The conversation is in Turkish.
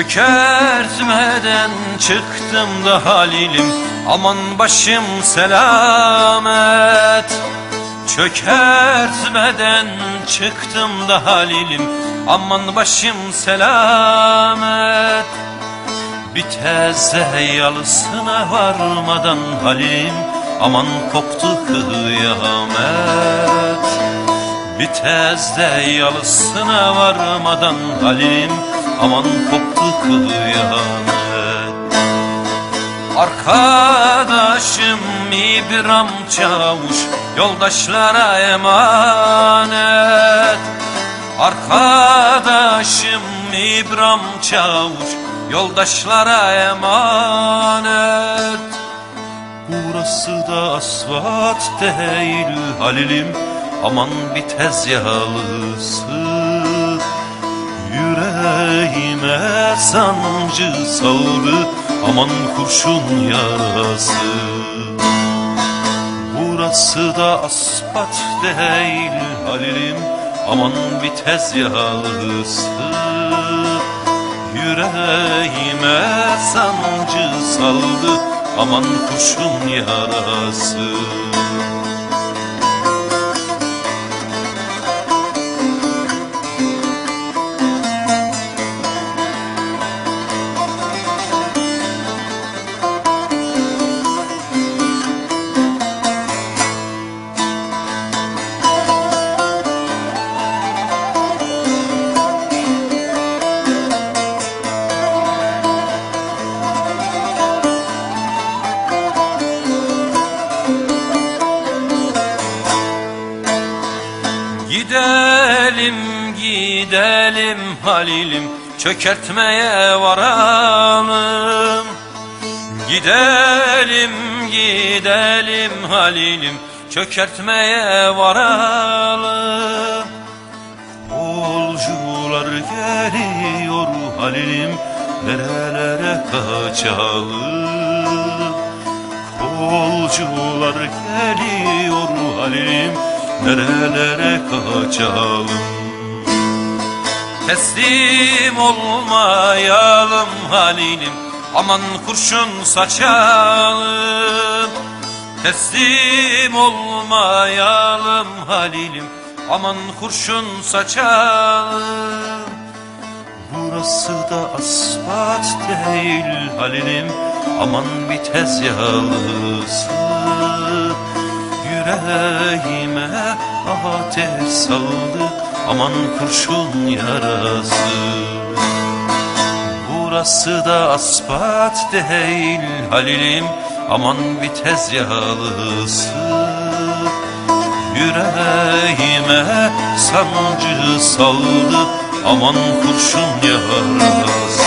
Çökertmeden çıktım da halilim. Aman başım selamet. Çökertmeden çıktım da halilim. Aman başım selamet. Bir teze yalısına varmadan halim. Aman koptu kıyamet. Bir tezde yalısına varmadan halim Aman koptu kıyamet Arkadaşım İbrahim Çavuş Yoldaşlara emanet. Arkadaşım İbrahim Çavuş Yoldaşlara emanet. Burası da asfalt değil Halilim Aman bir tez yalısı Yüreğime sancı saldı Aman kurşun yarası. Burası da asfalt değil Halilim Aman bir tez yalısı Yüreğime sancı saldı Aman kurşun yarası Gidelim gidelim Halilim çökertmeye varalım. Gidelim gidelim Halilim çökertmeye varalım. Kolcular geliyor Halilim nerelere kaçalım? Kolcular geliyor Halilim nerelere kaçalım. Teslim olmayalım Halilim aman kurşun saçalım. Teslim olmayalım Halilim aman kurşun saçalım. Burası da asfalt değil Halilim Aman bir tez yalısı Yüreğime ateş saldı Aman kurşun yarası. Burası da asfalt değil Halilim Aman bir tez yalısı. Yüreğime sancı saldı Aman kurşun yarası